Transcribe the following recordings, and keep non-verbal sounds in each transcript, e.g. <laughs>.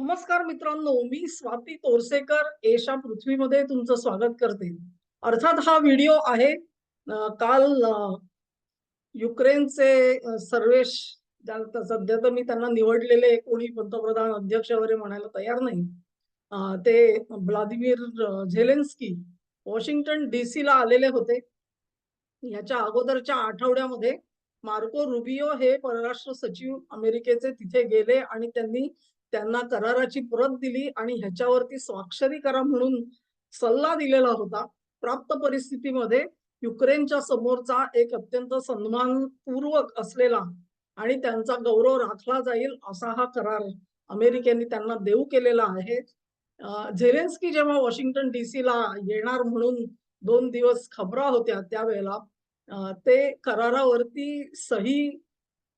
नमस्कार मित्रांनो मी स्वाती तोरसेकर एशा पृथ्वीमध्ये तुमचं स्वागत करते. अर्थात हा व्हिडिओ आहे काल युक्रेनचे सर्वेश ज्या- सध्या तर मी त्यांना निवडलेले कोणी पंतप्रधान अध्यक्ष वगैरे म्हणायला तयार नाही. ते व्लादिमीर झेलेन्स्की वॉशिंग्टन डीसी ला आलेले होते. याच्या अगोदरच्या आठवड्यामध्ये मार्को रुबियो हे परराष्ट्र सचिव अमेरिकेचे तिथे गेले आणि त्यांनी त्यांना कराराची प्रत दिली आणि ह्याच्यावरती स्वाक्षरी करा म्हणून सल्ला दिलेला होता. प्राप्त परिस्थितीमध्ये युक्रेनच्या समोरचा एक अत्यंत सन्मानपूर्वक असलेला आणि त्यांचा गौरव राखला जाईल असा हा करार अमेरिकेने त्यांना देऊ केलेला आहे. झेलेन्स्की जेव्हा वॉशिंग्टन डीसी ला येणार म्हणून दोन दिवस खबरा होत्या त्यावेळेला ते करारावरती सही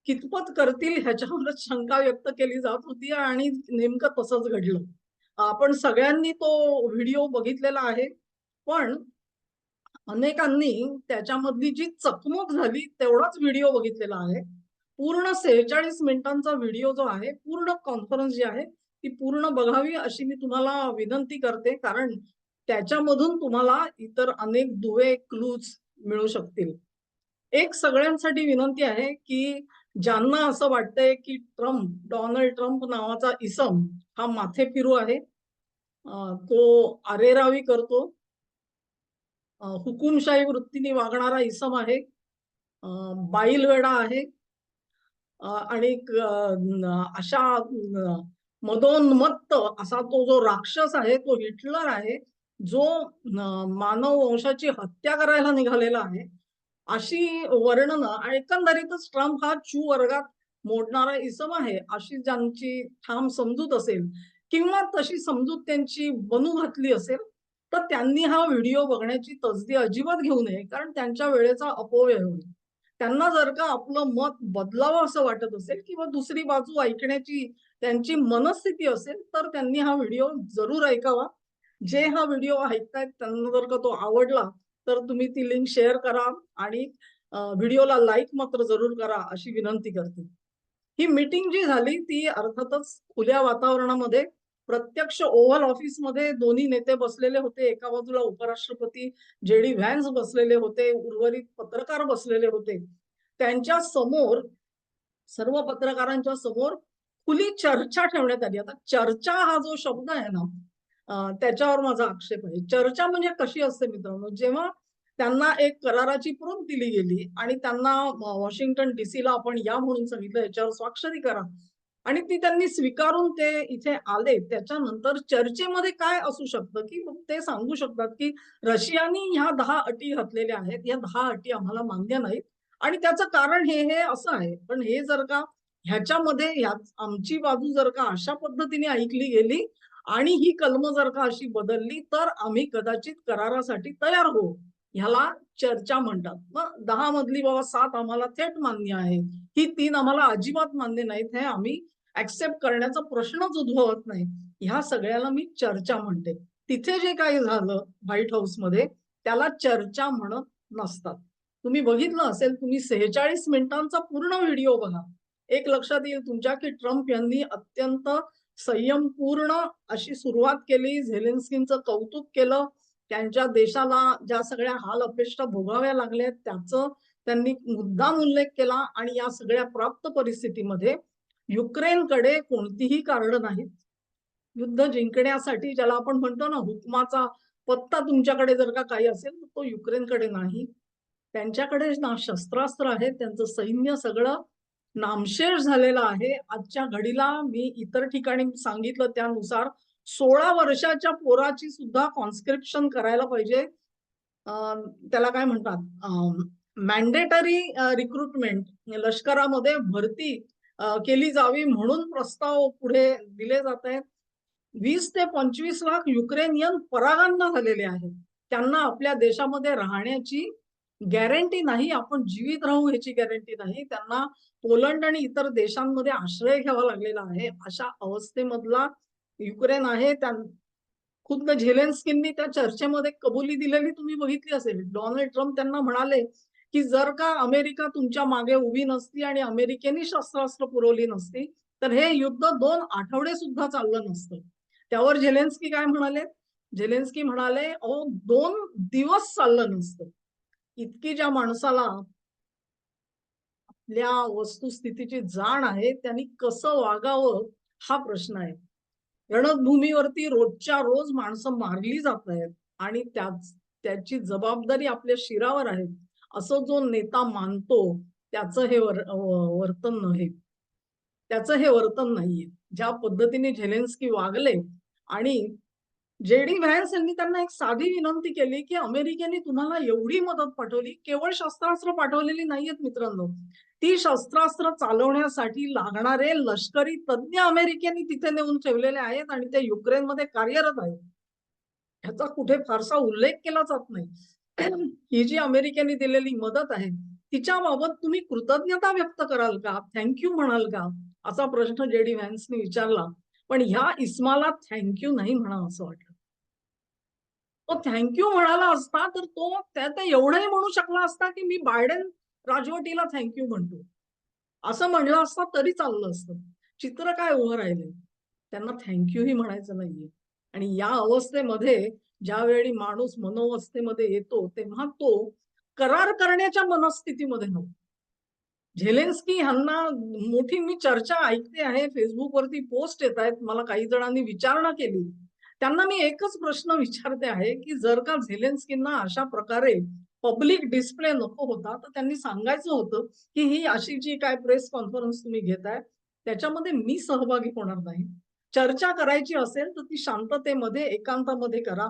कितपत करतील ह्याच्यावरच शंका व्यक्त केली जात होती आणि नेमकं तसंच घडलं. आपण सगळ्यांनी तो व्हिडिओ बघितलेला आहे पण अनेकांनी त्याच्यामधली जी चकमक झाली तेवढाच व्हिडिओ बघितलेला आहे. पूर्ण सेहेचाळीस मिनिटांचा व्हिडिओ जो आहे पूर्ण कॉन्फरन्स जी आहे ती पूर्ण बघावी अशी मी तुम्हाला विनंती करते कारण त्याच्यामधून तुम्हाला इतर अनेक दुवे क्लूज मिळू शकतील. एक सगळ्यांसाठी विनंती आहे की ज्यांना असं वाटतंय की ट्रम्प डोनाल्ड ट्रम्प नावाचा इसम हा माथे फिरू आहे तो आरेरावी करतो. हुकुमशाही वृत्तीने वागणारा इसम आहे बाईलवेडा आहे आणि अशा मदोन्मत्त असा तो जो राक्षस आहे तो हिटलर आहे जो मानव वंशाची हत्या करायला निघालेला आहे. अशी वर्णनं एकंदरीतच ट्रम्प हा चू वर्गात मोडणारा इसम आहे अशी ज्यांची ठाम समजूत असेल किंवा तशी समजूत त्यांची बनू घातली असेल तर त्यांनी हा व्हिडिओ बघण्याची तसदी अजिबात घेऊ नये कारण त्यांच्या वेळेचा अपव्यय होईल. त्यांना जर का आपलं मत बदलावं असं वाटत असेल किंवा दुसरी बाजू ऐकण्याची त्यांची मनस्थिती असेल तर त्यांनी हा व्हिडिओ जरूर ऐकावा. जे हा व्हिडिओ ऐकतायत त्यांना जर का तो आवडला तर तुम्ही ती लिंक शेअर करा आणि व्हिडिओला लाईक मात्र जरूर करा अशी विनंती करते. ही मीटिंग जी झाली ती अर्थातच खुल्या वातावरणामध्ये प्रत्यक्ष ओव्हल ऑफिसमध्ये दोन्ही नेते बसलेले होते. एका बाजूला उपराष्ट्रपती जे डी व्हॅन्स बसलेले होते उर्वरित पत्रकार बसलेले होते. त्यांच्यासमोर सर्व पत्रकारांच्या समोर खुली चर्चा ठेवण्यात आली. आता चर्चा हा जो शब्द आहे ना त्याच्यावर माझा आक्षेप आहे. चर्चा म्हणजे कशी असते मित्रांनो जेव्हा त्यांना एक कराराची प्रत दिली गेली आणि त्यांना वॉशिंग्टन डीसी ला आपण या म्हणून सांगितलं याच्यावर स्वाक्षरी करा आणि ती त्यांनी स्वीकारून ते इथे आले त्याच्यानंतर चर्चेमध्ये काय असू शकतं की मग ते सांगू शकतात की रशियानी ह्या दहा अटी घातलेल्या आहेत या दहा अटी आम्हाला मान्य नाहीत आणि त्याचं कारण हे हे असं आहे. पण हे जर का ह्याच्यामध्ये ह्या आमची बाजू जर का अशा पद्धतीने ऐकली गेली आणि ही कलम जर का अशी बदलली तर आम्ही कदाचित करारासाठी तयार होऊ. ह्याला चर्चा म्हणतात. मग दहा मधली बाबा सात आम्हाला थेट मान्य आहे. ही तीन आम्हाला अजिबात मान्य नाहीत. हे आम्ही ऍक्सेप्ट करण्याचा प्रश्नच उद्भवत नाही. ह्या सगळ्याला मी चर्चा म्हणते. तिथे जे काही झालं व्हाईट हाऊसमध्ये त्याला चर्चा म्हणत नसतात. तुम्ही बघितलं असेल तुम्ही सेहेचाळीस मिनिटांचा पूर्ण व्हिडिओ बघा. एक लक्षात येईल तुमच्या की ट्रम्प यांनी अत्यंत संयमपूर्ण अशी सुरुवात केली. झेलेन्स्कींचं कौतुक केलं. त्यांच्या देशाला ज्या सगळ्या हाल अपेष्टा भोगाव्या लागल्या त्याचं त्यांनी मुद्दाम उल्लेख केला आणि या सगळ्या प्राप्त परिस्थितीमध्ये युक्रेनकडे कोणतीही कारण नाहीत. युद्ध जिंकण्यासाठी ज्याला आपण म्हणतो ना हुकमाचा पत्ता तुमच्याकडे जर का काही असेल तर तो युक्रेनकडे नाही. त्यांच्याकडे ना शस्त्रास्त्र आहेत त्यांचं सैन्य सगळं नामशेष झालेला आहे. आजच्या घडीला मी इतर ठिकाणी सांगितलं त्यानुसार सोळा वर्षाच्या पोराची सुद्धा कॉन्स्क्रिप्शन करायला पाहिजे. त्याला काय म्हणतात? मॅन्डेटरी रिक्रुटमेंट लष्करामध्ये भरती केली जावी म्हणून प्रस्ताव पुढे दिले जात आहेत. वीस ते पंचवीस लाख युक्रेनियन परागांना झालेले आहेत. त्यांना आपल्या देशामध्ये राहण्याची गॅरंटी नाही आपण जीवित राहू ह्याची गॅरंटी नाही. त्यांना पोलंड आणि इतर देशांमध्ये आश्रय घ्यावा लागलेला आहे. अशा अवस्थेमधला युक्रेन आहे. त्या खुद्द झेलेन्स्कींनी त्या चर्चेमध्ये कबुली दिलेली तुम्ही बघितली असेल. डोनाल्ड ट्रम्प त्यांना म्हणाले की जर का अमेरिका तुमच्या मागे उभी नसती आणि अमेरिकेने शस्त्रास्त्र पुरवली नसती तर हे युद्ध दोन आठवडे सुद्धा चाललं नसतं. त्यावर झेलेन्स्की काय म्हणाले? झेलेन्स्की म्हणाले अहो दोन दिवस चाललं नसतं. इतकी ज्या माणसाला आपल्या वस्तुस्थितीची जाण आहे त्यांनी कसं वागावं हा प्रश्न आहे. रणभूमीवरती रोजच्या रोज माणसं मारली जात आहेत आणि त्याच त्याची जबाबदारी आपल्या शिरावर आहे. असं जो नेता मानतो त्याचं हे वर, वर्तन नाही. त्याचं हे वर्तन नाहीये. ज्या पद्धतीने झेलेन्स्की वागले आणि जेडी व्हॅन्स यांनी त्यांना एक साधी विनंती केली की अमेरिकेने तुम्हाला एवढी मदत पाठवली केवळ शस्त्रास्त्र पाठवलेली नाहीयेत मित्रांनो. ती शस्त्रास्त्र चालवण्यासाठी लागणारे लष्करी तज्ज्ञ अमेरिकेने तिथे नेऊन ठेवलेले आहेत आणि ते युक्रेनमध्ये कार्यरत आहेत. ह्याचा कुठे फारसा उल्लेख केला जात नाही. ही जी अमेरिकेने दिलेली मदत आहे तिच्या बाबत तुम्ही कृतज्ञता व्यक्त कराल का? थँक्यू म्हणाल का? असा प्रश्न जेडी व्हॅन्सने विचारला. पण ह्या इस्माला थँक्यू नाही म्हणा असं वाटलं. तो थँक्यू म्हणाला असता तर तो त्या एवढंही म्हणू शकला असता की मी बायडेन राजवटीला थँक्यू म्हणतो. असं म्हणलं असता तरी चाललं असतं. चित्र काय उभं राहिले? त्यांना थँक्यूही म्हणायचं नाहीये. आणि या अवस्थेमध्ये ज्यावेळी माणूस मनोवस्थेमध्ये येतो तेव्हा तो करार करण्याच्या मनस्थितीमध्ये नव्हतो. झेलेन्स्की ह्यांना मोठी मी चर्चा ऐकते आहे फेसबुकवरती पोस्ट येत आहेत मला काही जणांनी विचारणा केली. त्यांना मी एकच प्रश्न विचारते आहे की जर का झेलेन्स्कींना अशा प्रकारे पब्लिक डिस्प्ले नको होता तर त्यांनी सांगायचं होतं की ही अशी जी काय प्रेस कॉन्फरन्स तुम्ही घेताय त्याच्यामध्ये मी सहभागी होणार नाही. चर्चा करायची असेल तर ती शांततेमध्ये एकांतामध्ये करा.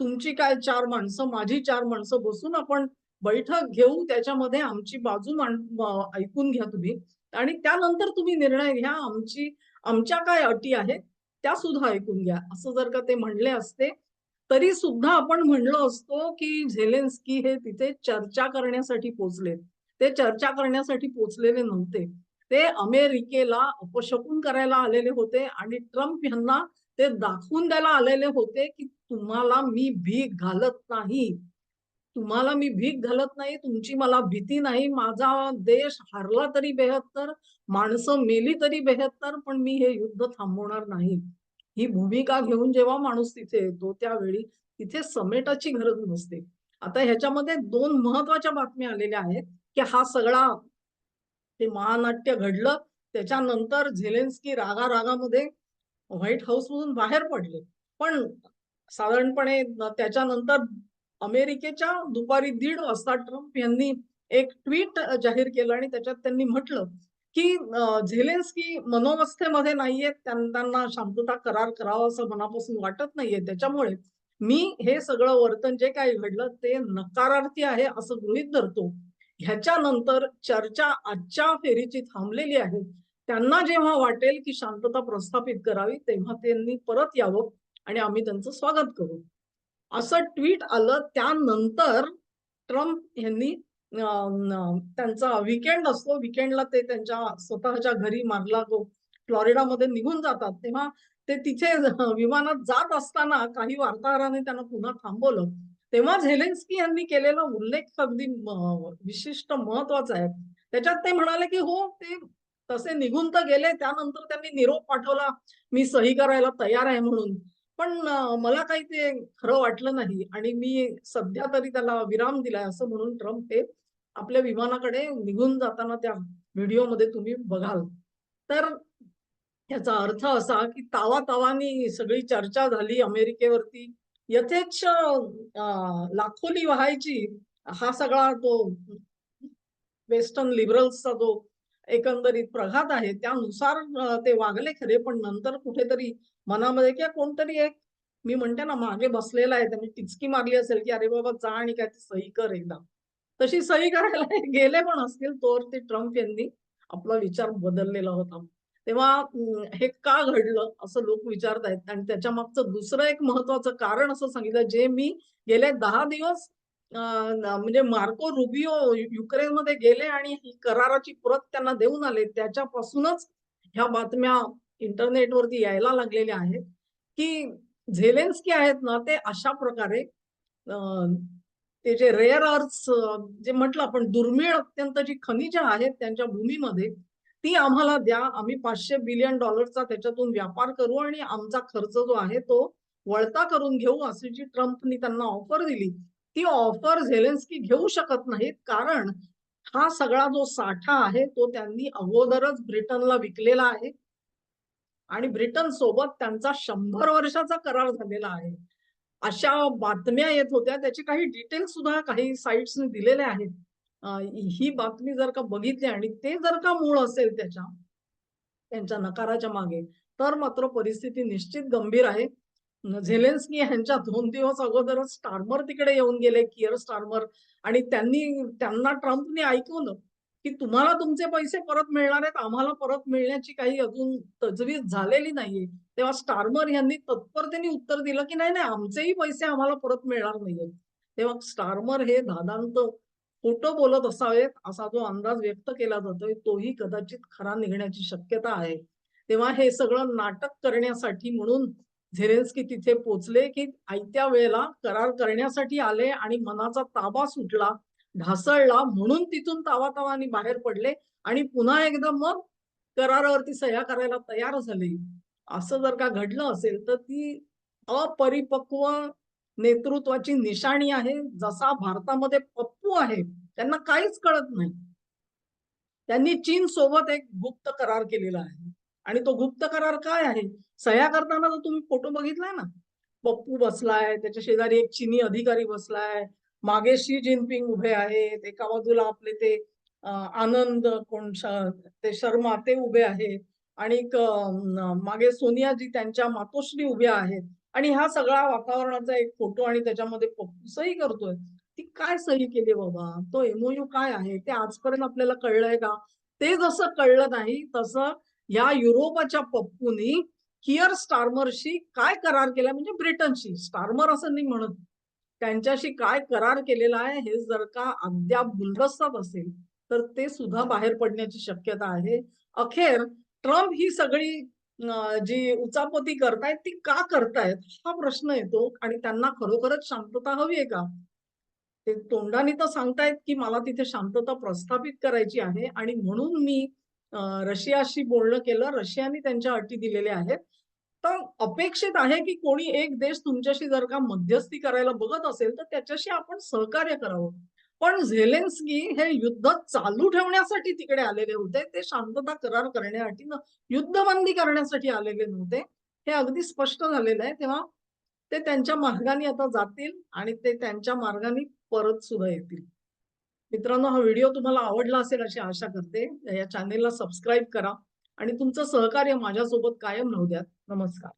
तुमची काय चार माणसं माझी चार माणसं बसून आपण बैठक घेऊ त्याच्यामध्ये आमची बाजू ऐकून घ्या तुम्ही. आणि त्यानंतर तुम्ही निर्णय घ्या आमची आमच्या काय अटी आहेत त्या सुद्धा ऐकून घ्या. असं जर का ते म्हणले असते तरी सुद्धा आपण म्हणलो असतो की झेलेन्स्की हे तिथे चर्चा करण्यासाठी पोचले. ते चर्चा करण्यासाठी पोचलेले नव्हते. ते अमेरिकेला अपशकून करायला आलेले होते आणि ट्रम्प यांना ते दाखवून द्यायला आलेले होते की तुम्हाला मी भीक घालत नाही. तुम्हाला मी भीक घालत नाही तुमची मला भीती नाही माझा देश हरला तरी बेहत्तर माणसं मेली तरी बेहत्तर पण मी हे युद्ध थांबवणार नाही. ही भूमिका घेऊन जेव्हा माणूस तिथे येतो त्यावेळी तिथे समेटाची गरज नसते. आता ह्याच्यामध्ये दोन महत्त्वाच्या बातम्या आलेल्या आहेत की हा सगळा ते महानाट्य घडलं त्याच्यानंतर झेलेन्स्की रागा रागामध्ये व्हाईट हाऊस मधून बाहेर पडले. पण साधारणपणे त्याच्यानंतर अमेरिकेच्या दुपारी दीड वाजता ट्रम्प यांनी एक ट्विट जाहीर केलं आणि त्याच्यात त्यांनी म्हटलं की झेलेन्स्की मनोवस्थेमध्ये नाहीये त्यांना शांतता करार करावा असं मनापासून वाटत नाहीये. त्याच्यामुळे मी हे सगळं वर्तन जे काही घडलं ते नकारार्थी आहे असं गृहित धरतो. ह्याच्यानंतर चर्चा आजच्या फेरीची थांबलेली आहे. त्यांना जेव्हा वाटेल की शांतता प्रस्थापित करावी तेव्हा त्यांनी परत यावं आणि आम्ही त्यांचं स्वागत करू. असं ट्विट आलं त्यानंतर ट्रम्प यांनी त्यांचा विकेंड असतो. विकेंडला ते त्यांच्या स्वतःच्या घरी मारला तो. फ्लॉरिडामध्ये निघून जातात. तेव्हा ते तिथे विमानात जात असताना काही वार्ताहरांनी त्यांना पुन्हा थांबवलं. तेव्हा झेलेन्स्की यांनी केलेला उल्लेख अगदी विशिष्ट महत्त्वाचा आहे. त्याच्यात ते म्हणाले की हो ते तसे निघून तर गेले. त्यानंतर त्यांनी निरोप पाठवला. मी सही करायला तयार आहे म्हणून. पण मला काही ते खरं वाटलं नाही आणि मी सध्या तरी त्याला विराम दिलाय असं म्हणून ट्रम्प हे आपल्या विमानाकडे निघून जाताना त्या व्हिडिओमध्ये तुम्ही बघाल. तर याचा अर्थ असा की तावा तावानी सगळी चर्चा झाली अमेरिकेवरती. यथेच लाखोली व्हायची हा सगळा तो वेस्टर्न लिबरल्सचा जो एकंदरीत प्रघात आहे त्यानुसार ते वागले खरे पण नंतर कुठेतरी मनामध्ये किंवा कोणतरी एक मी म्हणते ना मागे बसलेला आहे त्यांनी टिचकी मारली असेल की अरे बाबा जा आणि काय सही कर एकदा. तशी सही करायला <laughs> गेले पण असतील तोवर ते ट्रम्प यांनी आपला विचार बदललेला होता. तेव्हा हे का घडलं असं लोक विचारतायत. आणि त्याच्या मागचं दुसरं एक महत्वाचं कारण असं सांगितलं जे मी गेले दहा दिवस म्हणजे मार्को रुबिओ युक्रेनमध्ये गेले आणि ही कराराची प्रत त्यांना देऊन आले. त्याच्यापासूनच ह्या बातम्या इंटरनेटवरती यायला लागलेल्या आहेत की झेलेन्स्की आहेत ना ते अशा प्रकारे ते जे रेअर अर्थ जे म्हटलं आपण दुर्मिळ अत्यंत जी खनिज आहेत त्यांच्या भूमीमध्ये ती आम्हाला द्या. आम्ही पाचशे बिलियन डॉलरचा त्याच्यातून व्यापार करू आणि आमचा खर्च जो आहे तो वळता करून घेऊ अशी जी ट्रम्पनी त्यांना ऑफर दिली. ती ऑफर झेलेन्स्की घेऊ शकत नाहीत. कारण हा सगळा जो साठा आहे तो त्यांनी अगोदरच ब्रिटनला विकलेला आहे. आणि ब्रिटन सोबत त्यांचा शंभर वर्षाचा करार झालेला आहे. अशा बातम्या येत होत्या. त्याचे काही डिटेल्स सुद्धा काही साईट्सने दिलेले आहेत. ही बातमी जर का बघितली आणि ते जर का मूळ असेल त्याच्या त्यांच्या नकाराच्या मागे तर मात्र परिस्थिती निश्चित गंभीर आहे. झेलेन्स्की यांच्या दोन दिवस अगोदरच स्टार्मर तिकडे येऊन गेले किअर स्टार्मर. आणि त्यांनी त्यांना ट्रम्पने ऐकवलं की तुम्हाला तुमचे पैसे परत मिळणार आहेत आम्हाला परत मिळण्याची काही अजून तजवीज झालेली नाहीये. तेव्हा स्टार्मर यांनी तत्परतेने उत्तर दिलं की नाही नाही आमचेही पैसे आम्हाला परत मिळणार नाहीयेत. तेव्हा स्टार्मर हे दादांत खोटं बोलत असावेत असा जो अंदाज व्यक्त केला जातोय तोही कदाचित खरा निघण्याची शक्यता आहे. तेव्हा हे सगळं नाटक करण्यासाठी म्हणून झेरेन्स्की तिथे पोचले की आयत्या वेळेला करार करण्यासाठी आले आणि मनाचा ताबा सुटला ढासळला म्हणून तिथून तावातावानी बाहेर पडले आणि पुन्हा एकदा मग करारावरती सह्या करायला तयार झाले. असं जर का घडलं असेल तर ती अपरिपक्व नेतृत्वाची निशाणी आहे. जसा भारतामध्ये पप्पू आहे त्यांना काहीच कळत नाही. त्यांनी चीन सोबत एक गुप्त करार केलेला आहे. आणि तो गुप्त करार काय आहे? सह्या करताना जर तुम्ही फोटो बघितलाय ना पप्पू बसलाय त्याच्या शेजारी एक चिनी अधिकारी बसलाय मागे शी जिनपिंग उभे आहेत एका बाजूला आपले ते आनंद कोण श- ते शर्मा ते उभे आहेत आणि मागे सोनियाजी त्यांच्या मातोश्री उभ्या आहेत. आणि हा सगळा वातावरणाचा एक फोटो आणि त्याच्यामध्ये पप्पू सही करतोय. ती काय सही केली बाबा? तो एमओयू काय आहे? ते आजपर्यंत आपल्याला कळलंय का? ते जसं कळलं नाही तसं या युरोपाच्या पप्पूनी किअर स्टार्मरशी काय करार केला? म्हणजे ब्रिटनशी. स्टार्मर असं नाही म्हणत. त्यांच्याशी काय करार केलेला आहे हे जर का अद्याप बुलदस्तात असेल तर ते सुद्धा बाहेर पडण्याची शक्यता आहे. अखेर ट्रम्प ही सगळी जी उचापती करतायत ती का करतायत? हा प्रश्न येतो आणि त्यांना खरोखरच शांतता हवी आहे का? ते तोंडाने तर सांगतायत की मला तिथे शांतता प्रस्थापित करायची आहे आणि म्हणून मी रशियाशी बोलणं केलं. रशियाने त्यांच्या अटी दिलेल्या आहेत. तर अपेक्षित आहे की कोणी एक देश तुमच्याशी जर का मध्यस्थी करायला बघत असेल तर त्याच्याशी आपण सहकार्य करावं. पण झेलेन्स्की हे युद्ध चालू ठेवण्यासाठी तिकडे आलेले होते. ते शांतता करार करण्यासाठी युद्धबंदी करण्यासाठी आलेले नव्हते. हे अगदी स्पष्ट झालेलं आहे. तेव्हा ते त्यांच्या मार्गाने आता जातील आणि ते त्यांच्या मार्गाने परत सुद्धा येतील मित्रांनो हा व्हिडिओ तुम्हाला आवडला असेल अशी आशा करते. या चॅनेलला सबस्क्राईब करा आणि तुमचं सहकार्य माझ्यासोबत कायम राहू द्यात. नमस्कार.